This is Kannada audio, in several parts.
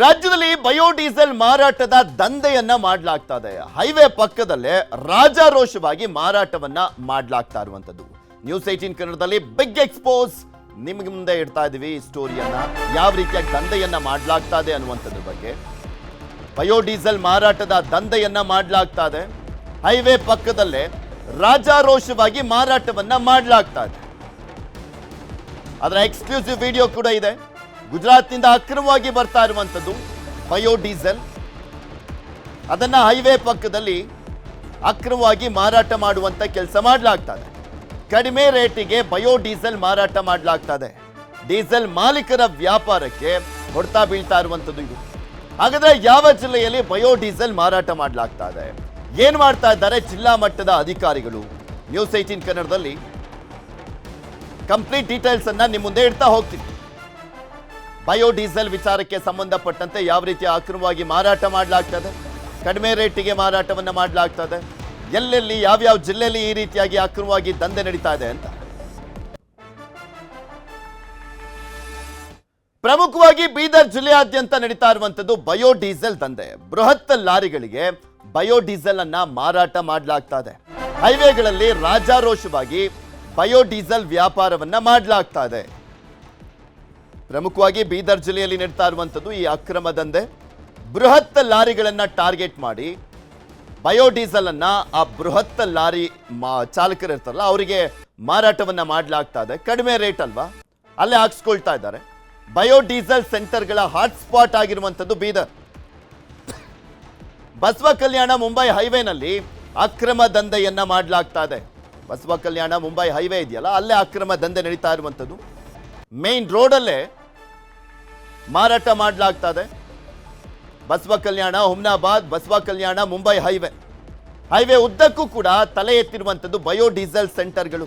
ರಾಜ್ಯದಲ್ಲಿ ಬಯೋಡೀಸೆಲ್ ಮಾರಾಟದ ದಂಧೆಯನ್ನ ಮಾಡಲಾಗ್ತಾ ಇದೆ ಹೈವೇ ಪಕ್ಕದಲ್ಲೇ ರಾಜಾರೋಷವಾಗಿ ಮಾರಾಟವನ್ನ ಮಾಡಲಾಗ್ತಾ ಇರುವಂತದ್ದು. ನ್ಯೂಸ್ ಏಟೀನ್ ಕನ್ನಡದಲ್ಲಿ ಬಿಗ್ ಎಕ್ಸ್ಪೋಸ್ ನಿಮಗೆ ಮುಂದೆ ಇಡ್ತಾ ಇದೀವಿ ಈ ಸ್ಟೋರಿಯನ್ನ ಯಾವ ರೀತಿಯಾಗಿ ದಂಧೆಯನ್ನ ಮಾಡಲಾಗ್ತಾ ಇದೆ ಅನ್ನುವಂಥದ್ರ ಬಗ್ಗೆ. ಬಯೋಡೀಸೆಲ್ ಮಾರಾಟದ ದಂಧೆಯನ್ನ ಮಾಡಲಾಗ್ತಾ ಇದೆ ಹೈವೇ ಪಕ್ಕದಲ್ಲೇ ರಾಜಾರೋಷವಾಗಿ ಮಾರಾಟವನ್ನ ಮಾಡಲಾಗ್ತಾ ಇದೆ ಅದರ ಎಕ್ಸ್ಕ್ಲೂಸಿವ್ ವಿಡಿಯೋ ಕೂಡ ಇದೆ. ಗುಜರಾತ್ನಿಂದ ಅಕ್ರಮವಾಗಿ ಬರ್ತಾ ಇರುವಂಥದ್ದು ಬಯೋಡೀಸೆಲ್. ಅದನ್ನು ಹೈವೇ ಪಕ್ಕದಲ್ಲಿ ಅಕ್ರಮವಾಗಿ ಮಾರಾಟ ಮಾಡುವಂಥ ಕೆಲಸ ಮಾಡಲಾಗ್ತದೆ. ಕಡಿಮೆ ರೇಟಿಗೆ ಬಯೋಡೀಸೆಲ್ ಮಾರಾಟ ಮಾಡಲಾಗ್ತದೆ. ಡೀಸೆಲ್ ಮಾಲೀಕರ ವ್ಯಾಪಾರಕ್ಕೆ ಹೊಡ್ತಾ ಬೀಳ್ತಾ ಇರುವಂಥದ್ದು ಇದು. ಹಾಗಾದ್ರೆ ಯಾವ ಜಿಲ್ಲೆಯಲ್ಲಿ ಬಯೋಡೀಸೆಲ್ ಮಾರಾಟ ಮಾಡಲಾಗ್ತಾ ಇದೆ ಏನ್ ಮಾಡ್ತಾ ಇದ್ದಾರೆ ಜಿಲ್ಲಾ ಮಟ್ಟದ ಅಧಿಕಾರಿಗಳು? ನ್ಯೂಸ್ ಏಟೀನ್ ಕನ್ನಡದಲ್ಲಿ. ಕಂಪ್ಲೀಟ್ ಡೀಟೇಲ್ಸ್ ಅನ್ನ ನಿಮ್ಮ ಮುಂದೆ ಇಡ್ತಾ ಹೋಗ್ತೀನಿ. ಬಯೋಡೀಸೆಲ್ ವಿಚಾರಕ್ಕೆ ಸಂಬಂಧಪಟ್ಟಂತೆ ಯಾವ ರೀತಿ ಅಕ್ರಮವಾಗಿ ಮಾರಾಟ ಮಾಡಲಾಗ್ತದೆ? ಕಡಿಮೆ ರೇಟಿಗೆ ಮಾರಾಟವನ್ನು ಮಾಡಲಾಗ್ತದೆ. ಎಲ್ಲೆಲ್ಲಿ, ಯಾವ್ಯಾವ ಜಿಲ್ಲೆಯಲ್ಲಿ ಈ ರೀತಿಯಾಗಿ ಅಕ್ರಮವಾಗಿ ದಂಧೆ ನಡೀತಾ ಇದೆ ಅಂತ. ಪ್ರಮುಖವಾಗಿ ಬೀದರ್ ಜಿಲ್ಲೆಯಾದ್ಯಂತ ನಡೀತಾ ಇರುವಂತದ್ದು ಬಯೋಡೀಸೆಲ್ ದಂಧೆ. ಬೃಹತ್ ಲಾರಿಗಳಿಗೆ ಬಯೋಡೀಸೆಲ್ ಅನ್ನ ಮಾರಾಟ ಮಾಡಲಾಗ್ತಾ ಇದೆ ಹೈವೇಗಳಲ್ಲಿ ರಾಜಾರೋಷವಾಗಿ ಬಯೋಡೀಸೆಲ್ ವ್ಯಾಪಾರವನ್ನ ಮಾಡಲಾಗ್ತಾ ಇದೆ ಪ್ರಮುಖವಾಗಿ ಬೀದರ್ ಜಿಲ್ಲೆಯಲ್ಲಿ ನಡೀತಾ ಇರುವಂಥದ್ದು ಈ ಅಕ್ರಮ ದಂಧೆ. ಬೃಹತ್ ಲಾರಿಗಳನ್ನು ಟಾರ್ಗೆಟ್ ಮಾಡಿ ಬಯೋಡೀಸೆಲ್ ಅನ್ನ ಆ ಬೃಹತ್ ಲಾರಿ ಮಾ, ಚಾಲಕರು ಇರ್ತಾರಲ್ಲ, ಅವರಿಗೆ ಮಾರಾಟವನ್ನ ಮಾಡಲಾಗ್ತಾ ಇದೆ. ಕಡಿಮೆ ರೇಟ್ ಅಲ್ವಾ? ಅಲ್ಲೇ ಹಾಕ್ಸ್ಕೊಳ್ತಾ ಇದ್ದಾರೆ. ಬಯೋಡೀಸೆಲ್ ಸೆಂಟರ್ಗಳ ಹಾಟ್ಸ್ಪಾಟ್ ಆಗಿರುವಂಥದ್ದು ಬೀದರ್. ಬಸವ ಕಲ್ಯಾಣ ಮುಂಬೈ ಹೈವೇನಲ್ಲಿ ಅಕ್ರಮ ದಂಧೆಯನ್ನ ಮಾಡಲಾಗ್ತಾ ಇದೆ. ಬಸವ ಕಲ್ಯಾಣ ಮುಂಬೈ ಹೈವೇ ಇದೆಯಲ್ಲ, ಅಲ್ಲೇ ಅಕ್ರಮ ದಂಧೆ ನಡೀತಾ ಇರುವಂಥದ್ದು. ಮೇನ್ ರೋಡಲ್ಲೇ ಮಾರಾಟ ಮಾಡಲಾಗ್ತಾ ಇದೆ Basavakalyan, Humnabad, Basavakalyan, Mumbai highway. Highway ಉದ್ದಕ್ಕೂ ಕೂಡ ತಲೆ ಎತ್ತಿರುವಂಥದ್ದು ಬಯೋಡೀಸೆಲ್ ಸೆಂಟರ್ಗಳು.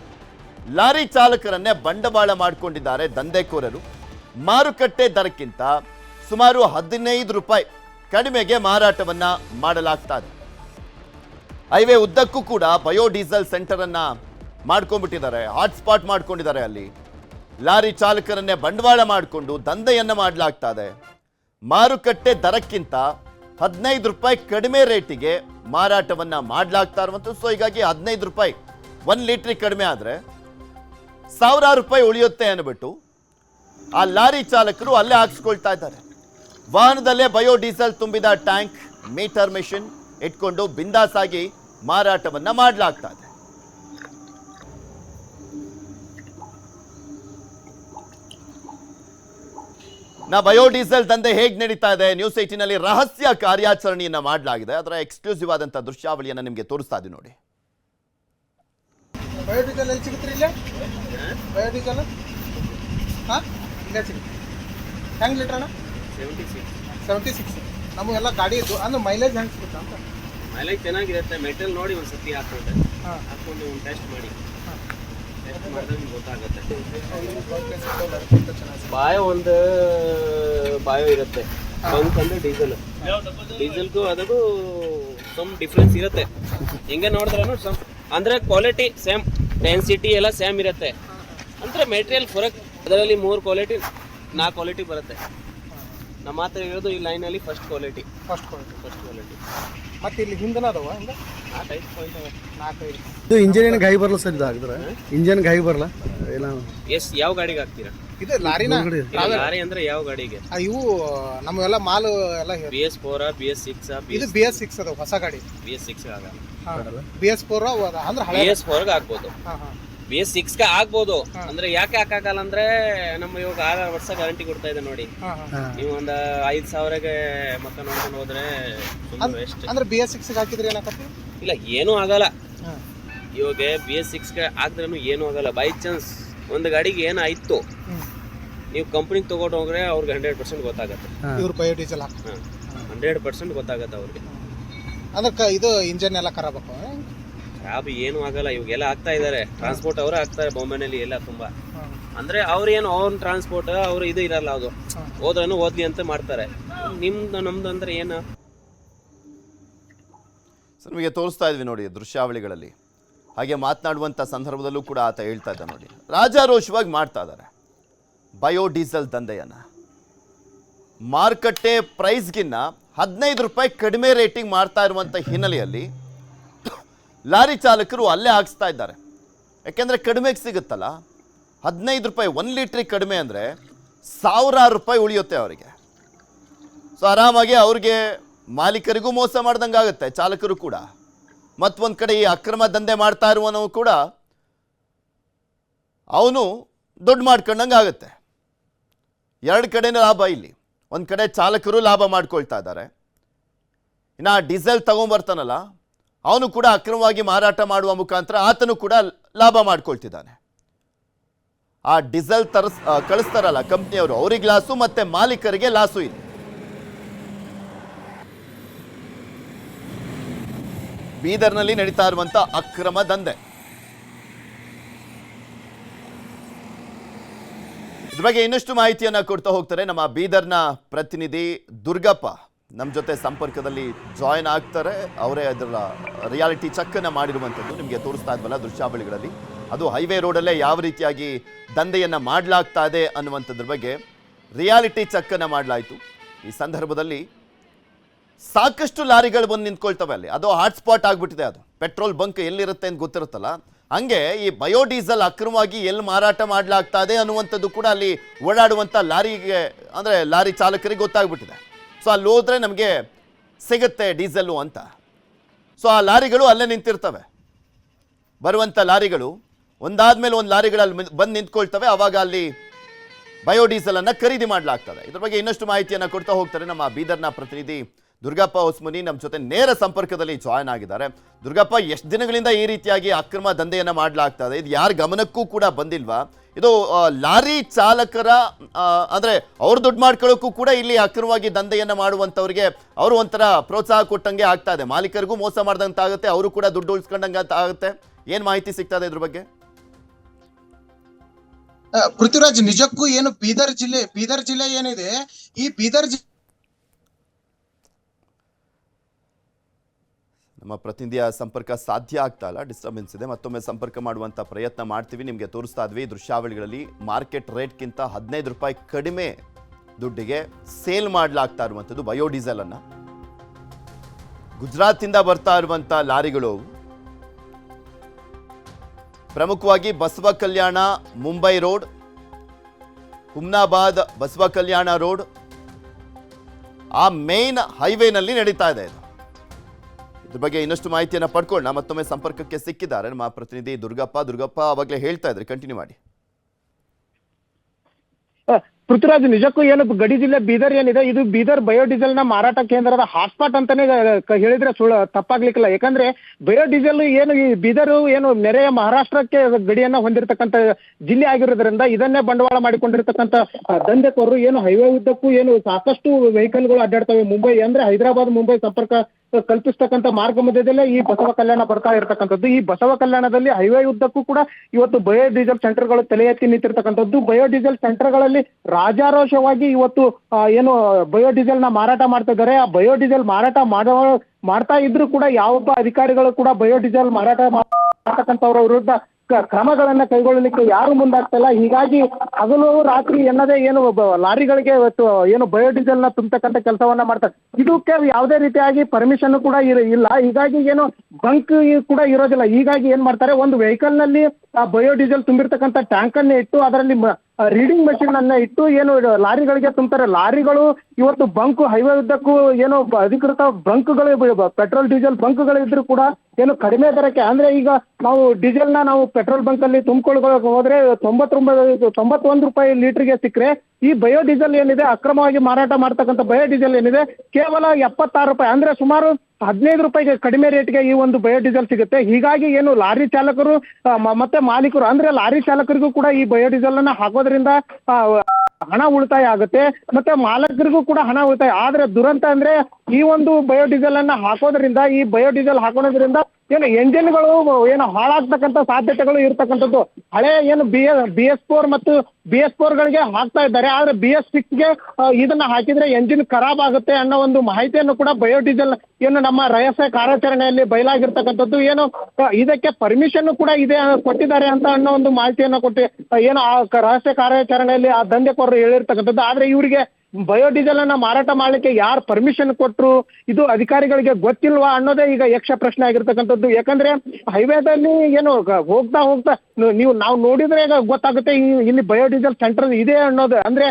ಲಾರಿ ಚಾಲಕರನ್ನೇ ಬಂಡವಾಳ ಮಾಡಿಕೊಂಡಿದ್ದಾರೆ ದಂಧೆಕೋರರು. ಮಾರುಕಟ್ಟೆ ದರಕ್ಕಿಂತ ಸುಮಾರು ಹದಿನೈದು ರೂಪಾಯಿ ಕಡಿಮೆಗೆ ಮಾರಾಟವನ್ನ ಮಾಡಲಾಗ್ತಾ ಇದೆ ಹೈವೇ ಉದ್ದಕ್ಕೂ ಕೂಡ ಬಯೋಡೀಸೆಲ್ ಸೆಂಟರ್ ಅನ್ನ ಮಾಡ್ಕೊಂಡ್ಬಿಟ್ಟಿದ್ದಾರೆ ಹಾಟ್ಸ್ಪಾಟ್ ಮಾಡ್ಕೊಂಡಿದ್ದಾರೆ ಅಲ್ಲಿ. ಲಾರಿ ಚಾಲಕರನ್ನೇ ಬಂಡವಾಳ ಮಾಡಿಕೊಂಡು ದಂಧೆಯನ್ನು ಮಾಡಲಾಗ್ತಾ ಇದೆ ಮಾರುಕಟ್ಟೆ ದರಕ್ಕಿಂತ ಹದಿನೈದು ರೂಪಾಯಿ ಕಡಿಮೆ ರೇಟಿಗೆ ಮಾರಾಟವನ್ನ ಮಾಡಲಾಗ್ತಾ ಇರುವಂಥದ್ದು. ಸೊ ಹೀಗಾಗಿ ಹದಿನೈದು ರೂಪಾಯಿ, ಒಂದು ಲೀಟ್ರಿಗೆ ಕಡಿಮೆ ಆದರೆ ಸಾವಿರಾರು ರೂಪಾಯಿ ಉಳಿಯುತ್ತೆ ಅಂದ್ಬಿಟ್ಟು ಆ ಲಾರಿ ಚಾಲಕರು ಅಲ್ಲೇ ಹಾಕ್ಸ್ಕೊಳ್ತಾ ಇದ್ದಾರೆ. ವಾಹನದಲ್ಲೇ ಬಯೋಡೀಸೆಲ್ ತುಂಬಿದ ಟ್ಯಾಂಕ್, ಮೀಟರ್ ಮೆಷಿನ್ ಇಟ್ಕೊಂಡು ಬಿಂದಾಸಾಗಿ ಮಾರಾಟವನ್ನ ಮಾಡಲಾಗ್ತಾ ಇದೆ. ನಾ ಬಯೋಡೀಸೆಲ್ ದಂಧೆ ಹೇಗೆ ನಡೀತಾ ಇದೆ? ನ್ಯೂಸ್ ಏಟಿನಲ್ಲಿ ರಹಸ್ಯ ಕಾರ್ಯಾಚರಣೆಯನ್ನ ಮಾಡಲಾಗಿದೆ. ಅದರ ಎಕ್ಸ್ಕ್ಲೂಸಿವ್ ಆದಂತಹ ದೃಶ್ಯಾವಳಿಯನ್ನ ನಿಮಗೆ ತೋರಿಸ್ತಾ ಇದ್ದೀವಿ ನೋಡಿ. ಬಯೋಡೀಸೆಲ್ ಎಲ್ಲಿ ಸಿಗುತ್ತೆ ಇಲ್ಲೇ? ಬಯೋಡೀಸೆಲ್ ಹಾಂ? ಇಲ್ಲೇ ಸಿಗುತ್ತೆ. ಹೆಂಗೆ ಲೀಟ್ರ್ ಅಣ್ಣ? ಸೆವೆಂಟಿ ಸಿಕ್ಸ್ ಸೆವೆಂಟಿ ಸಿಕ್ಸ್ ನಮಗೆಲ್ಲ ಗಾಡಿ ಇದ್ದು ಅಂದ್ರೆ ಮೈಲೇಜ್ ಹೆಂಗೆ ಸಿಗುತ್ತೆ ಅಂತ? ಮೈಲೇಜ್ ಚೆನ್ನಾಗಿರುತ್ತೆ. ಮೆಟಲ್ ನೋಡಿ ಒಂದು ಸತಿ ಹಾಕೊಂಡು. ಹಾಂ. ಹಾಕೊಂಡು ಒಂದು ಟೆಸ್ಟ್ ಮಾಡಿ. ಬಾಯೋ ಒಂದು, ಬಾಯೋ ಇರುತ್ತೆ. ಬಂಕ್ ಅಂದ್ರೆ ಡೀಸೆಲ್ ಡೀಸೆಲ್ಗೂ ಅದಕ್ಕೂ ಸಮ್ ಡಿಫ್ರೆನ್ಸ್ ಇರುತ್ತೆ. ಹಿಂಗೆ ನೋಡಿದ್ರೂ ಸಮ್ ಅಂದ್ರೆ ಕ್ವಾಲಿಟಿ ಸೇಮ್ ಡೆನ್ಸಿಟಿ ಎಲ್ಲ ಸೇಮ್ ಇರುತ್ತೆ. ಅಂದ್ರೆ ಮೆಟೀರಿಯಲ್ ಫರಕ್ ಅದರಲ್ಲಿ ಮೂರು ಕ್ವಾಲಿಟಿ ನಾಲ್ಕು ಕ್ವಾಲಿಟಿ ಬರುತ್ತೆ. ನಮ್ಮ ಹತ್ರ ಇರೋದು ಈ ಲೈನಲ್ಲಿ first quality first quality first quality ಮತ್ತೆ ಇಲ್ಲಿ ಹಿಂದನ ಅದಾವ ಹಿಂದ? ಆ ಟೈಪ್ ಪಾಯಿಂಟ್ ನಾಲ್ಕೈದು ಇದು ಇಂಜಿನ್ ಏನು ಗಾಯಿ ಬರಲ್ಲ ಸರ್ ಇದು ಹಾಕಿದ್ರೆ? ಇಂಜಿನ್ ಗಾಯಿ ಬರಲ್ಲ ಇಲ್ಲ. ಎಸ್ ಯಾವ ಗಾಡಿಗೆ ಹಾಕ್ತೀರಾ? ಇದು ಲಾರಿನ? ಲಾರಿ ಅಂದ್ರೆ ಯಾವ ಗಾಡಿಗೆ? ಆ, ಇವು ನಮಗೆಲ್ಲ ಮಾಲು ಎಲ್ಲ B S four B S six ಇದು ಬಿ ಎಸ್ ಸಿಕ್ಸ್ ಅದಾವ ಹೊಸ ಗಾಡಿ. ಬಿ ಎಸ್ ಸಿಕ್ಸ್ ಆಗ. ಬಿ ಎಸ್ ಫೋರ್ ಅಂದ್ರೆ ಹಳೆ ಬಿ ಎಸ್ ಫೋರ್ಗೆ ಹಾಕ್ಬೋದು. ಹಾಂ ಹಾಂ. ಬಿ ಎಸ್ ಸಿಕ್ಸ್ಗೆ ಆಗ್ಬೋದು. ಅಂದ್ರೆ ಯಾಕೆ ಹಾಕಲ್ಲ ಅಂದ್ರೆ ನಮ್ಮ ಇವಾಗ ಆರು ವರ್ಷ ಗ್ಯಾರಂಟಿ ಕೊಡ್ತಾ ಇದೆ ನೋಡಿ. ನೀವು ಒಂದು ಐದ್ ಸಾವಿರಗೆ ಮಕ್ಕ ನೋಡ್ಕೊಂಡು ಹೋದ್ರೆ ವೇಸ್ಟ್ ಅಂದ್ರೆ ಬಿ ಎಸ್ ಸಿಕ್ಸ್ ಹಾಕಿದ್ರೆ ಏನಾಗತ್ತೆ ಇಲ್ಲ ಏನೂ ಆಗಲ್ಲ. ಇವಾಗ ಬಿ ಎಸ್ ಸಿಕ್ಸ್ಗೆ ಹಾಕಿದ್ರೂ ಏನೂ ಆಗಲ್ಲ. ಬೈ ಚಾನ್ಸ್ ಒಂದು ಗಾಡಿಗೆ ಏನಾಯ್ತು ನೀವು ಕಂಪ್ನಿಗೆ ತಗೊಂಡು ಹೋಗ್ರೆ ಅವ್ರಿಗೆ ಹಂಡ್ರೆಡ್ ಪರ್ಸೆಂಟ್ ಗೊತ್ತಾಗುತ್ತೆ. ಇವ್ರು ಬಯೋಡೀಸೆಲ್ ಹಂಡ್ರೆಡ್ ಪರ್ಸೆಂಟ್ ಗೊತ್ತಾಗುತ್ತೆ ಅವ್ರಿಗೆ. ಅಂದ್ರೆ ಇದು ಇಂಜನ್ ಎಲ್ಲ ಖರಾಬ್ ಖರಾಬ್ ಏನು ಆಗಲ್ಲ ಇವಾಗೆಲ್ಲ ಆಗ್ತಾ ಇದ್ದಾರೆ ಟ್ರಾನ್ಸ್ಪೋರ್ಟ್ ಅವರೇ ಆಗ್ತಾರೆ ಬೊಂಬೆನಲ್ಲಿ ಎಲ್ಲ ತುಂಬಾ. ಅಂದ್ರೆ ಅವ್ರೇನು ಓನ್ ಟ್ರಾನ್ಸ್ಪೋರ್ಟ್ ಅವ್ರು ಇದು ಇರಲ್ಲ ಅದು. ಹೋದ್ರೂ ಓದ್ಲಿ ಅಂತ ಮಾಡ್ತಾರೆ. ನಿಮ್ದು ನಮ್ದು ಅಂದ್ರೆ ಏನು? ಸೊ ನಿಮಗೆ ತೋರಿಸ್ತಾ ಇದ್ವಿ ನೋಡಿ ದೃಶ್ಯಾವಳಿಗಳಲ್ಲಿ. ಹಾಗೆ ಮಾತನಾಡುವಂಥ ಸಂದರ್ಭದಲ್ಲೂ ಕೂಡ ಆತ ಹೇಳ್ತಾ ಇದ್ದ ನೋಡಿ. ರಾಜಾರೋಷವಾಗಿ ಮಾಡ್ತಾ ಇದ್ದಾರೆ ಬಯೋಡೀಸೆಲ್ ದಂಧೆಯನ್ನು. ಮಾರುಕಟ್ಟೆ ಪ್ರೈಸ್ಗಿನ್ನ ಹದಿನೈದು ರೂಪಾಯಿ ಕಡಿಮೆ ರೇಟಿಂಗ್ ಮಾಡ್ತಾ ಇರುವಂಥ ಹಿನ್ನೆಲೆಯಲ್ಲಿ ಲಾರಿ ಚಾಲಕರು ಅಲ್ಲೇ ಹಾಕಿಸ್ತಾ ಇದ್ದಾರೆ. ಯಾಕೆಂದರೆ ಕಡಿಮೆಗೆ ಸಿಗುತ್ತಲ್ಲ? ಹದಿನೈದು ರೂಪಾಯಿ ಒಂದು ಲೀಟ್ರಿಗೆ ಕಡಿಮೆ ಅಂದರೆ ಸಾವಿರಾರು ರೂಪಾಯಿ ಉಳಿಯುತ್ತೆ ಅವರಿಗೆ. ಸೊ ಆರಾಮಾಗಿ ಅವ್ರಿಗೆ ಮಾಲೀಕರಿಗೂ ಮೋಸ ಮಾಡ್ದಂಗೆ ಆಗುತ್ತೆ, ಚಾಲಕರು ಕೂಡ. ಮತ್ತೊಂದು ಕಡೆ ಈ ಅಕ್ರಮ ದಂಧೆ ಮಾಡ್ತಾ ಇರುವನು ಕೂಡ ಅವನು ದುಡ್ಡು ಮಾಡ್ಕೊಂಡಂಗೆ ಆಗುತ್ತೆ. ಎರಡು ಕಡೆನೂ ಲಾಭ ಇಲ್ಲಿ. ಒಂದು ಕಡೆ ಚಾಲಕರು ಲಾಭ ಮಾಡ್ಕೊಳ್ತಾ ಇದ್ದಾರೆ. ಇನ್ನು ಆ ಡೀಸೆಲ್ ತಗೊಂಬರ್ತಾನಲ್ಲ ಅವನು ಕೂಡ ಅಕ್ರಮವಾಗಿ ಮಾರಾಟ ಮಾಡುವ ಮುಖಾಂತರ ಆತನು ಕೂಡ ಲಾಭ ಮಾಡ್ಕೊಳ್ತಿದ್ದಾನೆ. ಆ ಡೀಸೆಲ್ ತರಸ್ ಕಳಿಸ್ತಾರಲ್ಲ ಕಂಪ್ನಿಯವರು, ಅವ್ರಿಗೆ ಲಾಸು ಮತ್ತೆ ಮಾಲೀಕರಿಗೆ ಲಾಸು ಇದೆ. ಬೀದರ್ನಲ್ಲಿ ನಡೀತಾ ಇರುವಂತ ಅಕ್ರಮ ದಂಧೆ. ಇದ್ರ ಬಗ್ಗೆ ಇನ್ನಷ್ಟು ಮಾಹಿತಿಯನ್ನ ಕೊಡ್ತಾ ಹೋಗ್ತಾರೆ ನಮ್ಮ ಬೀದರ್ನ ಪ್ರತಿನಿಧಿ ದುರ್ಗಪ್ಪ. ನಮ್ಮ ಜೊತೆ ಸಂಪರ್ಕದಲ್ಲಿ ಜಾಯಿನ್ ಆಗ್ತಾರೆ. ಅವರೇ ಅದರ ರಿಯಾಲಿಟಿ ಚಕ್ಕನ್ನು ಮಾಡಿರುವಂಥದ್ದು ನಿಮಗೆ ತೋರಿಸ್ತಾ ಇದ್ವಲ್ಲ ದೃಶ್ಯಾವಳಿಗಳಲ್ಲಿ. ಅದು ಹೈವೇ ರೋಡಲ್ಲೇ ಯಾವ ರೀತಿಯಾಗಿ ದಂಧೆಯನ್ನು ಮಾಡಲಾಗ್ತಾ ಇದೆ ಅನ್ನುವಂಥದ್ರ ಬಗ್ಗೆ ರಿಯಾಲಿಟಿ ಚಕ್ಕನ್ನು ಮಾಡಲಾಯಿತು. ಈ ಸಂದರ್ಭದಲ್ಲಿ ಸಾಕಷ್ಟು ಲಾರಿಗಳು ಬಂದು ನಿಂತ್ಕೊಳ್ತವೆ ಅಲ್ಲಿ. ಅದು ಹಾಟ್ಸ್ಪಾಟ್ ಆಗಿಬಿಟ್ಟಿದೆ ಅದು. ಪೆಟ್ರೋಲ್ ಬಂಕ್ ಎಲ್ಲಿರುತ್ತೆ ಅಂತ ಗೊತ್ತಿರುತ್ತಲ್ಲ. ಹಂಗೆ ಈ ಬಯೋಡೀಸೆಲ್ ಅಕ್ರಮವಾಗಿ ಎಲ್ಲಿ ಮಾರಾಟ ಮಾಡಲಾಗ್ತಾ ಇದೆ ಅನ್ನುವಂಥದ್ದು ಕೂಡ ಅಲ್ಲಿ ಓಡಾಡುವಂಥ ಲಾರಿಗೆ, ಅಂದರೆ ಲಾರಿ ಚಾಲಕರಿಗೆ ಗೊತ್ತಾಗ್ಬಿಟ್ಟಿದೆ. ಸೊ ಅಲ್ಲಿ ಹೋದ್ರೆ ನಮಗೆ ಸಿಗುತ್ತೆ ಡೀಸೆಲ್ಲು ಅಂತ. ಸೊ ಆ ಲಾರಿಗಳು ಅಲ್ಲೇ ನಿಂತಿರ್ತವೆ. ಬರುವಂಥ ಲಾರಿಗಳು, ಒಂದಾದ್ಮೇಲೆ ಒಂದು ಲಾರಿಗಳಲ್ಲಿ ಬಂದು ನಿಂತ್ಕೊಳ್ತವೆ, ಅವಾಗ ಅಲ್ಲಿ ಬಯೋಡೀಸೆಲ್ ಅನ್ನ ಖರೀದಿ ಮಾಡಲಾಗ್ತದೆ ಇದ್ರ ಬಗ್ಗೆ ಇನ್ನಷ್ಟು ಮಾಹಿತಿಯನ್ನ ಕೊಡ್ತಾ ಹೋಗ್ತಾರೆ ನಮ್ಮ ಬೀದರ್ನ ಪ್ರತಿನಿಧಿ ದುರ್ಗಪ್ಪ ಹೊಸ್ಮುನಿ ನಮ್ಮ ಜೊತೆ ನೇರ ಸಂಪರ್ಕದಲ್ಲಿ ಜಾಯ್ನ್ ಆಗಿದ್ದಾರೆ. ದುರ್ಗಪ್ಪ, ಎಷ್ಟು ದಿನಗಳಿಂದ ಈ ರೀತಿಯಾಗಿ ಅಕ್ರಮ ದಂಧೆಯನ್ನು ಮಾಡಲಾಗ್ತಾ ಇದೆ ಇದು ಯಾರ ಗಮನಕ್ಕೂ ಕೂಡ ಬಂದಿಲ್ವಾ? ಇದು ಲಾರಿ ಚಾಲಕರ ಅಂದರೆ ಅವ್ರು ದುಡ್ಡು ಮಾಡ್ಕೊಳ್ಳೋಕ್ಕೂ ಕೂಡ ಇಲ್ಲಿ ಅಕ್ರಮವಾಗಿ ದಂಧೆಯನ್ನು ಮಾಡುವಂಥವ್ರಿಗೆ ಅವರು ಒಂಥರ ಪ್ರೋತ್ಸಾಹ ಕೊಟ್ಟಂಗೆ ಆಗ್ತಾ ಇದೆ ಮಾಲೀಕರಿಗೂ ಮೋಸ ಮಾಡ್ದಂತ ಆಗುತ್ತೆ ಅವರು ಕೂಡ ದುಡ್ಡು ಉಳಿಸ್ಕೊಂಡಂಗೆ ಆಗುತ್ತೆ. ಏನು ಮಾಹಿತಿ ಸಿಗ್ತಾ ಇದೆ ಇದ್ರ ಬಗ್ಗೆ? ಪೃಥ್ವಿರಾಜ್, ನಿಜಕ್ಕೂ ಏನು ಬೀದರ್ ಜಿಲ್ಲೆ ಬೀದರ್ ಜಿಲ್ಲೆ ಏನಿದೆ, ಈ ಬೀದರ್ ಜಿ- ನಮ್ಮ ಪ್ರತಿನಿಧಿಯ ಸಂಪರ್ಕ ಸಾಧ್ಯ ಆಗ್ತಾ ಇಲ್ಲ ಡಿಸ್ಟರ್ಬೆನ್ಸ್ ಇದೆ. ಮತ್ತೊಮ್ಮೆ ಸಂಪರ್ಕ ಮಾಡುವಂಥ ಪ್ರಯತ್ನ ಮಾಡ್ತೀವಿ. ನಿಮಗೆ ತೋರಿಸ್ತಾ ಇದ್ವಿ ದೃಶ್ಯಾವಳಿಗಳಲ್ಲಿ ಮಾರ್ಕೆಟ್ ರೇಟ್ಗಿಂತ ಹದಿನೈದು ರೂಪಾಯಿ ಕಡಿಮೆ ದುಡ್ಡಿಗೆ ಸೇಲ್ ಮಾಡಲಾಗ್ತಾ ಇರುವಂಥದ್ದು ಬಯೋಡೀಸೆಲ್ ಅನ್ನ ಗುಜರಾತಿಂದ ಬರ್ತಾ ಇರುವಂಥ ಲಾರಿಗಳು ಪ್ರಮುಖವಾಗಿ Basavakalyan Mumbai road, Humnabad Basavakalyan road, ಆ ಮೇನ್ ಹೈವೇನಲ್ಲಿ ನಡೀತಾ ಇದು. ಇದ್ರ ಬಗ್ಗೆ ಇನ್ನಷ್ಟು ಮಾಹಿತಿಯನ್ನ ಪಡ್ಕೊಳ್ಳೋಣ. ಮತ್ತೊಮ್ಮೆ ಸಂಪರ್ಕಕ್ಕೆ ಸಿಕ್ಕಿದ್ದಾರೆ ನಮ್ಮ ಪ್ರತಿನಿಧಿ ದುರ್ಗಪ್ಪ. ದುರ್ಗಪ್ಪ, ಅವಾಗಲೇ ಹೇಳ್ತಾ ಇದ್ರೆ ಕಂಟಿನ್ಯೂ ಮಾಡಿ. ಪೃಥ್ವಿರಾಜ್, ನಿಜಕ್ಕೂ ಏನು ಗಡಿ ಜಿಲ್ಲೆ ಬೀದರ್ ಏನಿದೆ? ಇದು ಬೀದರ್ ಬಯೋಡೀಸೆಲ್ನ ಮಾರಾಟ ಕೇಂದ್ರದ ಹಾಟ್ಸ್ಪಾಟ್ ಅಂತಾನೆ ಹೇಳಿದ್ರೆ ಸುಳ್ಳು ತಪ್ಪಾಗ್ಲಿಕ್ಕಿಲ್ಲ. ಯಾಕಂದ್ರೆ ಬಯೋಡೀಸೆಲ್ ಏನು ಈ ಬೀದರ್ ಏನು ನೆರೆಯ ಮಹಾರಾಷ್ಟ್ರಕ್ಕೆ ಗಡಿಯನ್ನ ಹೊಂದಿರತಕ್ಕಂತ ಜಿಲ್ಲೆ ಆಗಿರೋದ್ರಿಂದ ಇದನ್ನೇ ಬಂಡವಾಳ ಮಾಡಿಕೊಂಡಿರ್ತಕ್ಕಂಥ ದಂಧೆ ದಂಧೆಕೋರರು ಏನು ಹೈವೇ ಉದ್ದಕ್ಕೂ ಏನು ಸಾಕಷ್ಟು ವೆಹಿಕಲ್ಗಳು ಅಡ್ಡಾಡ್ತವೆ. ಮುಂಬೈ ಅಂದ್ರೆ ಹೈದರಾಬಾದ್, ಮುಂಬೈ ಸಂಪರ್ಕ ಕಲ್ಪಿಸ್ತಕ್ಕಂಥ ಮಾರ್ಗ ಮಧ್ಯದಲ್ಲೇ ಈ ಬಸವ ಕಲ್ಯಾಣ ಬರ್ತಾ ಇರತಕ್ಕಂಥದ್ದು. ಈ ಬಸವ ಕಲ್ಯಾಣದಲ್ಲಿ ಹೈವೇ ಉದ್ದಕ್ಕೂ ಕೂಡ ಇವತ್ತು ಬಯೋ ಡೀಸೆಲ್ ಸೆಂಟರ್ಗಳು ತಲೆ ಎತ್ತಿ ನಿಂತಿರ್ತಕ್ಕಂಥದ್ದು. ಬಯೋ ಡೀಸೆಲ್ ಸೆಂಟರ್ಗಳಲ್ಲಿ ರಾಜಾರೋಷವಾಗಿ ಇವತ್ತು ಏನು ಬಯೋ ಡೀಸೆಲ್ನ ಮಾರಾಟ ಮಾಡ್ತಾ ಇದ್ದಾರೆ. ಆ ಬಯೋ ಡೀಸೆಲ್ ಮಾರಾಟ ಮಾಡೋ, ಮಾಡ್ತಾ ಇದ್ರು ಕೂಡ ಯಾವೊಬ್ಬ ಅಧಿಕಾರಿಗಳು ಕೂಡ ಬಯೋ ಡೀಸೆಲ್ ಮಾರಾಟ ಮಾಡ್ತಕ್ಕಂಥವ್ರ ವಿರುದ್ಧ ಕ್ರಮಗಳನ್ನ ಕೈಗೊಳ್ಳಲಿಕ್ಕೆ ಯಾರು ಮುಂದಾಗ್ತಿಲ್ಲ ಹೀಗಾಗಿ ಹಗಲು ರಾತ್ರಿ ಎನ್ನದೇ ಏನು ಲಾರಿಗಳಿಗೆ ಇವತ್ತು ಏನು ನ ತುಂಬತಕ್ಕಂಥ ಕೆಲಸವನ್ನ ಮಾಡ್ತಾರೆ. ಇದಕ್ಕೆ ಯಾವುದೇ ರೀತಿಯಾಗಿ ಪರ್ಮಿಷನ್ ಕೂಡ ಇಲ್ಲ. ಹೀಗಾಗಿ ಏನು ಬಂಕ್ ಕೂಡ ಇರೋದಿಲ್ಲ. ಹೀಗಾಗಿ ಏನ್ ಮಾಡ್ತಾರೆ, ಒಂದು ವೆಹಿಕಲ್ನಲ್ಲಿ ಆ ಬಯೋಡೀಸೆಲ್ ತುಂಬಿರ್ತಕ್ಕಂಥ ಟ್ಯಾಂಕ್ ಅನ್ನ ಇಟ್ಟು ಅದರಲ್ಲಿ ರೀಡಿಂಗ್ ಮೆಷಿನ್ ಅನ್ನ ಇಟ್ಟು ಏನು ಲಾರಿಗಳಿಗೆ ತುಂಬ್ತಾರೆ. ಲಾರಿಗಳು ಇವತ್ತು ಬಂಕ್ ಹೈವೇ ಉದ್ದಕ್ಕೂ ಏನು ಅಧಿಕೃತ ಬಂಕ್ಗಳು ಪೆಟ್ರೋಲ್, ಡೀಸೆಲ್ ಬಂಕ್ಗಳು ಇದ್ರು ಕೂಡ ಏನು ಕಡಿಮೆ ದರಕ್ಕೆ, ಅಂದ್ರೆ ಈಗ ನಾವು ಡೀಸೆಲ್ನ ನಾವು ಪೆಟ್ರೋಲ್ ಬಂಕ್ ಅಲ್ಲಿ ತುಂಬಿಕೊಳ್ಳೋಕೆ ಹೋದ್ರೆ ತೊಂಬತ್ತೊಂಬತ್ತು, ತೊಂಬತ್ತೊಂದು ರೂಪಾಯಿ ಲೀಟರ್ಗೆ ಸಿಕ್ಕರೆ ಈ ಬಯೋ ಡೀಸೆಲ್ ಏನಿದೆ ಅಕ್ರಮವಾಗಿ ಮಾರಾಟ ಮಾಡ್ತಕ್ಕಂಥ ಬಯೋ ಡೀಸೆಲ್ ಏನಿದೆ ಕೇವಲ ಎಪ್ಪತ್ತಾರು ರೂಪಾಯಿ, ಅಂದ್ರೆ ಸುಮಾರು ಹದಿನೈದು ರೂಪಾಯಿಗೆ ಕಡಿಮೆ ರೇಟ್ಗೆ ಈ ಒಂದು ಬಯೋ ಡೀಸೆಲ್ ಸಿಗುತ್ತೆ. ಹೀಗಾಗಿ ಏನು ಲಾರಿ ಚಾಲಕರು ಮತ್ತೆ ಮಾಲೀಕರು, ಅಂದ್ರೆ ಲಾರಿ ಚಾಲಕರಿಗೂ ಕೂಡ ಈ ಬಯೋ ಡೀಸೆಲ್ ಅನ್ನ ಹಾಕೋದ್ರಿಂದ ಹಣ ಉಳಿತಾಯ ಆಗುತ್ತೆ, ಮತ್ತೆ ಮಾಲಕರಿಗೂ ಕೂಡ ಹಣ ಉಳಿತಾಯ. ಆದ್ರೆ ದುರಂತ ಅಂದ್ರೆ ಈ ಒಂದು ಬಯೋಡೀಸೆಲ್ ಅನ್ನ ಹಾಕೋದ್ರಿಂದ, ಈ ಬಯೋಡೀಸೆಲ್ ಹಾಕೋಳೋದ್ರಿಂದ ಏನು ಎಂಜಿನ್ಗಳು ಏನು ಹಾಳಾಗ್ತಕ್ಕಂಥ ಸಾಧ್ಯತೆಗಳು ಇರ್ತಕ್ಕಂಥದ್ದು. ಹಳೆ ಏನು ಬಿ ಬಿ ಎಸ್ ಫೋರ್ ಮತ್ತು ಬಿ ಎಸ್ ಫೋರ್ಗಳಿಗೆ ಹಾಕ್ತಾ ಇದ್ದಾರೆ. ಆದ್ರೆ ಬಿ ಎಸ್ ಸಿಕ್ಸ್ಗೆ ಇದನ್ನ ಹಾಕಿದ್ರೆ ಎಂಜಿನ್ ಖರಾಬ್ ಆಗುತ್ತೆ ಅನ್ನೋ ಒಂದು ಮಾಹಿತಿಯನ್ನು ಕೂಡ ಬಯೋ ಡೀಸೆಲ್ ಏನು ನಮ್ಮ ರಹಸ್ಯ ಕಾರ್ಯಾಚರಣೆಯಲ್ಲಿ ಬಯಲಾಗಿರ್ತಕ್ಕಂಥದ್ದು. ಏನು ಇದಕ್ಕೆ ಪರ್ಮಿಷನ್ ಕೂಡ ಇದೆ ಕೊಟ್ಟಿದ್ದಾರೆ ಅಂತ ಅನ್ನೋ ಒಂದು ಮಾಹಿತಿಯನ್ನು ಕೊಟ್ಟು ಏನು ಆ ರಹಸ್ಯ ಕಾರ್ಯಾಚರಣೆಯಲ್ಲಿ ಆ ದಂಧೆಕೋರರು ಹೇಳಿರ್ತಕ್ಕಂಥದ್ದು. ಆದ್ರೆ ಇವರಿಗೆ ಬಯೋಡೀಸೆಲ್ ಅನ್ನ ಮಾರಾಟ ಮಾಡಲಿಕ್ಕೆ ಯಾರು ಪರ್ಮಿಷನ್ ಕೊಟ್ರು ಇದು ಅಧಿಕಾರಿಗಳಿಗೆ ಗೊತ್ತಿಲ್ವಾ ಅನ್ನೋದೇ ಈಗ ಯಕ್ಷ ಪ್ರಶ್ನೆ ಆಗಿರ್ತಕ್ಕಂಥದ್ದು. ಯಾಕಂದ್ರೆ ಹೈವೇದಲ್ಲಿ ಏನು ಹೋಗ್ತಾ ಹೋಗ್ತಾ ನೀವು ನಾವು ನೋಡಿದ್ರೆ ಈಗ ಗೊತ್ತಾಗುತ್ತೆ ಇಲ್ಲಿ ಬಯೋಡೀಸೆಲ್ ಸೆಂಟರ್ ಇದೆ ಅನ್ನೋದು. ಅಂದ್ರೆ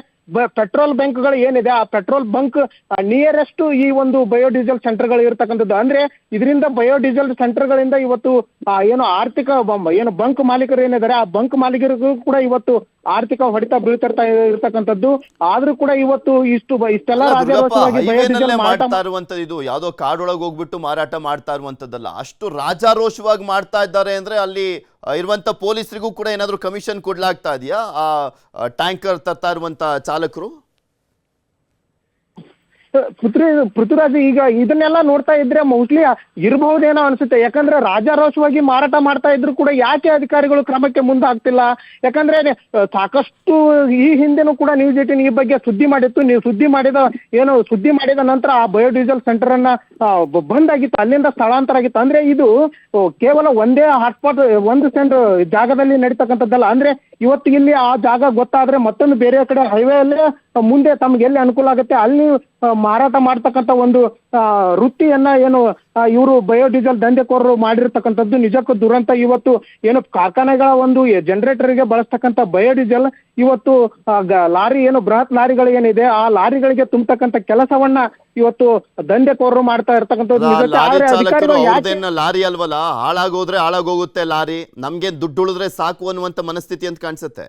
ಪೆಟ್ರೋಲ್ ಬಂಕ್ಗಳು ಏನಿದೆ ಆ ಪೆಟ್ರೋಲ್ ಬಂಕ್ ನಿಯರೆಸ್ಟ್ ಈ ಒಂದು ಬಯೋಡೀಸೆಲ್ ಸೆಂಟರ್ಗಳು ಇರತಕ್ಕಂಥದ್ದು. ಅಂದ್ರೆ ಇದರಿಂದ ಬಯೋಡೀಸೆಲ್ ಸೆಂಟರ್ಗಳಿಂದ ಇವತ್ತು ಏನು ಆರ್ಥಿಕ ಬ- ಏನು ಬಂಕ್ ಮಾಲೀಕರು ಏನಿದ್ದಾರೆ ಆ ಬಂಕ್ ಮಾಲೀಕರಿಗೂ ಕೂಡ ಇವತ್ತು ಆರ್ಥಿಕ ಹೊಡೆತ ಬೀಳ್ತಿರ್ತಾ ಇರ್ತಕ್ಕಂಥದ್ದು. ಆದ್ರೂ ಕೂಡ ಇವತ್ತು ಇಷ್ಟು ಇಷ್ಟೆಲ್ಲ ಮಾಡ್ತಾ ಇರುವಂತದ್ದು ಇದು. ಯಾವ್ದೋ ಕಾಡೊಳಗೆ ಹೋಗ್ಬಿಟ್ಟು ಮಾರಾಟ ಮಾಡ್ತಾ ಇರುವಂತದ್ದಲ್ಲ ಅಷ್ಟು ರಾಜಾರೋಷವಾಗಿ ಮಾಡ್ತಾ ಇದ್ದಾರೆ ಅಂದ್ರೆ ಅಲ್ಲಿ ಇರುವಂತ ಪೊಲೀಸರಿಗೂ ಕೂಡ ಏನಾದ್ರು ಕಮಿಷನ್ ಕೊಡ್ಲಾಗ್ತಾ ಇದೆಯಾ? ಆ ಟ್ಯಾಂಕರ್ ತರ್ತಾ ಇರುವಂತ ಚಾಲಕರು? ಪೃಥ್ವಿ ಪೃಥ್ವಿರಾಜ್ ಈಗ ಇದನ್ನೆಲ್ಲ ನೋಡ್ತಾ ಇದ್ರೆ ಮೋಸ್ಟ್ಲಿ ಇರಬಹುದೇನೋ ಅನ್ಸುತ್ತೆ. ಯಾಕಂದ್ರೆ ರಾಜಾರೋಷವಾಗಿ ಮಾರಾಟ ಮಾಡ್ತಾ ಇದ್ರು ಕೂಡ ಯಾಕೆ ಅಧಿಕಾರಿಗಳು ಕ್ರಮಕ್ಕೆ ಮುಂದಾಗ್ತಿಲ್ಲ? ಯಾಕಂದ್ರೆ ಸಾಕಷ್ಟು ಈ ಹಿಂದೆನೂ ಕೂಡ ನ್ಯೂಸ್ ಏಟಿನ್ ಈ ಬಗ್ಗೆ ಸುದ್ದಿ ಮಾಡಿತ್ತು. ನೀವು ಸುದ್ದಿ ಮಾಡಿದ ಏನು, ಸುದ್ದಿ ಮಾಡಿದ ನಂತರ ಆ ಬಯೋಡೀಸೆಲ್ ಸೆಂಟರ್ ಅನ್ನ ಬಂದ್ ಆಗಿತ್ತು. ಅಲ್ಲಿಂದ ಸ್ಥಳಾಂತರ ಆಗಿತ್ತು. ಅಂದ್ರೆ ಇದು ಕೇವಲ ಒಂದೇ ಹಾಟ್ಸ್ಪಾಟ್ ಒಂದು ಸೆಂಟರ್ ಜಾಗದಲ್ಲಿ ನಡೀತಕ್ಕಂಥದ್ದಲ್ಲ. ಅಂದ್ರೆ ಇವತ್ತು ಇಲ್ಲಿ ಆ ಜಾಗ ಗೊತ್ತಾದ್ರೆ ಮತ್ತೊಂದು ಬೇರೆ ಕಡೆ ಹೈವೇ ಅಲ್ಲಿ ಮುಂದೆ ತಮ್ಗೆ ಎಲ್ಲಿ ಅನುಕೂಲ ಆಗುತ್ತೆ, ಅಲ್ಲಿ ಮಾರಾಟ ಮಾಡ್ತಕ್ಕಂಥ ಒಂದು ವೃತ್ತಿಯನ್ನ ಏನು ಇವರು ಬಯೋಡೀಸೆಲ್ ದಂಧೆಕೋರರು ಮಾಡಿರ್ತಕ್ಕಂಥದ್ದು ನಿಜಕ್ಕೂ ದುರಂತ. ಇವತ್ತು ಏನು ಕಾರ್ಖಾನೆಗಳ ಒಂದು ಜನರೇಟರ್ಗೆ ಬಳಸ್ತಕ್ಕಂಥ ಬಯೋಡೀಸೆಲ್ ಇವತ್ತು ಗ- ಲಾರಿ ಏನು ಬೃಹತ್ ಲಾರಿಗಳು ಏನಿದೆ ಆ ಲಾರಿಗಳಿಗೆ ತುಂಬತಕ್ಕಂಥ ಕೆಲಸವನ್ನ ಇವತ್ತು ದಂಧೆಕೋರರು ಮಾಡ್ತಾ ಇರ್ತಕ್ಕಂಥದ್ದು ಆ ನಿಜಕ್ಕೆ. ಲಾರಿ ಚಾಲಕರು ಅಧಿಕಾರಿಗಳು ಯಾಕೆ ಅವ್ರದ್ದೇನ ಲಾರಿ ಅಲ್ವಲ್ಲ? ಹಾಳಾಗೋದ್ರೆ ಹಾಳಾಗೋಗುತ್ತೆ ಲಾರಿ. ನಮ್ಗೆ ದುಡ್ಡು ಉಳಿದ್ರೆ ಸಾಕು ಅನ್ನುವಂತ ಮನಸ್ಥಿತಿ ಅಂತ ಕಾಣಿಸುತ್ತೆ.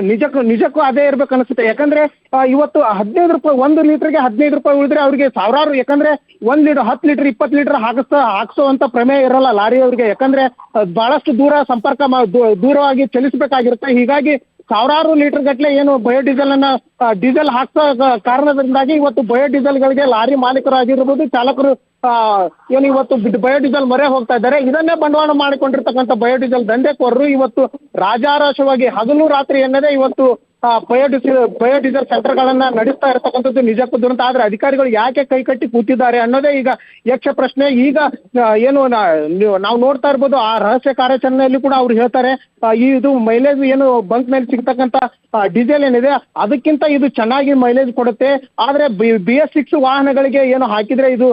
ನಿಜಕ್ಕೂ ನಿಜಕ್ಕೂ ಅದೇ ಇರ್ಬೇಕು ಅನಿಸುತ್ತೆ. ಯಾಕಂದ್ರೆ ಇವತ್ತು ಹದಿನೈದು ರೂಪಾಯಿ, ಒಂದು ಲೀಟರ್ಗೆ ಹದಿನೈದು ರೂಪಾಯಿ ಉಳಿದ್ರೆ ಅವರಿಗೆ ಸಾವಿರಾರು, ಯಾಕಂದ್ರೆ ಒಂದು ಲೀಟರ್, ಹತ್ತು ಲೀಟರ್, ಇಪ್ಪತ್ತು ಲೀಟರ್ ಹಾಕಿಸ್ತಾ ಹಾಕ್ಸೋವಂತ ಪ್ರಮೇಯ ಇರಲ್ಲ ಲಾರಿ ಅವ್ರಿಗೆ ಯಾಕಂದ್ರೆ ಬಹಳಷ್ಟು ದೂರ ಸಂಪರ್ಕ ಮಾ- ದೂರವಾಗಿ ಚಲಿಸಬೇಕಾಗಿರುತ್ತೆ. ಹೀಗಾಗಿ ಸಾವಿರಾರು ಲೀಟರ್ ಗಟ್ಟಲೆ ಏನು ಆ, ಡೀಸೆಲ್ ಹಾಕ್ಸೋ ಕಾರಣದಿಂದಾಗಿ ಇವತ್ತು ಬಯೋಡೀಸೆಲ್ಗಳಿಗೆ ಲಾರಿ ಮಾಲೀಕರು ಆಗಿರ್ಬೋದು ಚಾಲಕರು ಏನು ಇವತ್ತು ಬಯೋಡೀಸೆಲ್ ಮೊರೆ ಹೋಗ್ತಾ ಇದ್ದಾರೆ. ಇದನ್ನೇ ಬಂಡವಾಳ ಮಾಡಿಕೊಂಡಿರ್ತಕ್ಕಂಥ ಬಯೋಡೀಸೆಲ್ ದಂಧೆಕೋರರು ಇವತ್ತು ರಾಜಾರಾಶವಾಗಿ ಹಗಲು ರಾತ್ರಿ ಎನ್ನದೇ ಇವತ್ತು ಆ, ಬಯೋಡೀಸೆಲ್ ಸೆಂಟರ್ಗಳನ್ನು ನಡೆಸ್ತಾ ಇರತಕ್ಕಂಥದ್ದು ನಿಜಕ್ಕೂ ದುರಂತ. ಆದರೆ ಅಧಿಕಾರಿಗಳು ಯಾಕೆ ಕೈ ಕಟ್ಟಿ ಕೂತಿದ್ದಾರೆ ಅನ್ನೋದೇ ಈಗ ಯಕ್ಷ ಪ್ರಶ್ನೆ. ಈಗ ಏನು ನಾವು ನೋಡ್ತಾ ಇರ್ಬೋದು ಆ ರಹಸ್ಯ ಕಾರ್ಯಾಚರಣೆಯಲ್ಲಿ ಕೂಡ ಅವ್ರು ಹೇಳ್ತಾರೆ ಈ ಇದು ಮೈಲೇಜ್ ಏನು ಬಂಕ್ ಮೇಲೆ ಸಿಗ್ತಕ್ಕಂಥ ಡೀಸೆಲ್ ಏನಿದೆ ಅದಕ್ಕಿಂತ ಇದು ಚೆನ್ನಾಗಿ ಮೈಲೇಜ್ ಕೊಡುತ್ತೆ. ಆದರೆ ಬಿ ಎಸ್ ಸಿಕ್ಸ್ ವಾಹನಗಳಿಗೆ ಏನು ಹಾಕಿದ್ರೆ ಇದು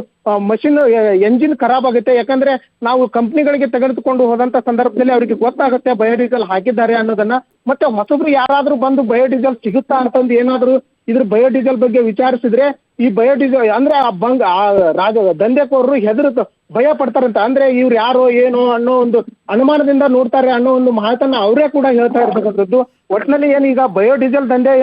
ಮಷಿನ್ ಎಂಜಿನ್ ಖರಾಬ್ ಆಗುತ್ತೆ. ಯಾಕಂದ್ರೆ ನಾವು ಕಂಪ್ನಿಗಳಿಗೆ ತೆಗೆದುಕೊಂಡು ಹೋದಂತ ಸಂದರ್ಭದಲ್ಲಿ ಅವರಿಗೆ ಗೊತ್ತಾಗುತ್ತೆ ಬಯೋಡೀಸೆಲ್ ಹಾಕಿದ್ದಾರೆ ಅನ್ನೋದನ್ನ. ಮತ್ತೆ ಹೊಸಬ್ರು ಯಾರಾದ್ರೂ ಬಂದು ಬಯೋಡೀಸೆಲ್ ಸಿಗುತ್ತಾ ಅಂತಂದು ಏನಾದ್ರು ಇದ್ರ ಬಯೋಡೀಸೆಲ್ ಬಗ್ಗೆ ವಿಚಾರಿಸಿದ್ರೆ ಈ ಬಯೋಡೀಸೆಲ್ ಅಂದ್ರೆ ಆ ಬಂಗ್, ಆ ರಾಜ, ದಂಧೆಕೋರರು ಹೆದರು ಭಯ ಪಡ್ತಾರಂತ. ಅಂದ್ರೆ ಇವ್ರು ಯಾರು ಏನೋ ಅನ್ನೋ ಒಂದು ಅನುಮಾನದಿಂದ ನೋಡ್ತಾರೆ ಅನ್ನೋ ಒಂದು ಮಾತನ್ನ ಅವರೇ ಕೂಡ ಹೇಳ್ತಾ ಇರ್ತಕ್ಕಂಥದ್ದು. ಒಟ್ಟಿನಲ್ಲಿ ಏನು ಈಗ ಬಯೋಡೀಸೆಲ್ ದಂಧೆ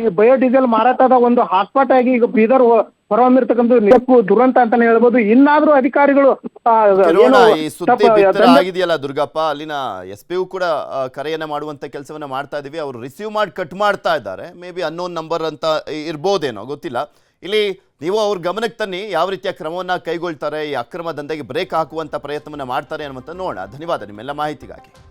ಈ ಬಯೋಡೀಸೆಲ್ ಮಾರಾಟದ ಒಂದು ಹಾಟ್ಸ್ಪಾಟ್ ಆಗಿ ಈಗ ಬೀದರ್ ಹೊರಹೊಮ್ಮಿರ್ತಕ್ಕಂಥದ್ದು ನಿಜಕ್ಕೂ ದುರಂತ ಅಂತಾನೆ ಹೇಳ್ಬೋದು. ಇನ್ನಾದ್ರೂ ಅಧಿಕಾರಿಗಳು ಆ, ಕಿರೋಣ, ಏನು ಈ ಸುದ್ದಿ ತಪ್ಪ- ಬಿತ್ತರ ದಂಧೆ- ಆಗಿದೆಯಲ್ಲ ದುರ್ಗಪ್ಪ? ಅಲ್ಲಿನ ಎಸ್ ಪಿ ಕೂಡ ಆ, ಕರೆಯನ್ನ ಮಾಡುವಂತ ಕೆಲಸವನ್ನ ಮಾಡ್ತಾ ಇದೀವಿ ಅವರು ರಿಸೀವ್ ಮಾಡಿ ಕಟ್ ಮಾಡ್ತಾ ಇದ್ದಾರೆ. ಮೇ ಬಿ ಅನ್ನೋನ್ ನಂಬರ್ ಅಂತ ಇರ್ಬೋದೇನೋ ಗೊತ್ತಿಲ್ಲ. ಇಲ್ಲಿ ನೀವು ಅವ್ರ ಗಮನಕ್ಕೆ ತನ್ನಿ ಯಾವ ರೀತಿಯ ಕ್ರಮವನ್ನ ಕೈಗೊಳ್ತಾರೆ ಈ ಅಕ್ರಮ ದಂಧೆಗೆ ಬ್ರೇಕ್ ಹಾಕುವಂತ ಪ್ರಯತ್ನವನ್ನ ಮಾಡ್ತಾರೆ ಅನ್ನುವಂತ ನೋಡೋಣ. ಧನ್ಯವಾದ ನಿಮ್ಮೆಲ್ಲ ಮಾಹಿತಿಗಾಗಿ.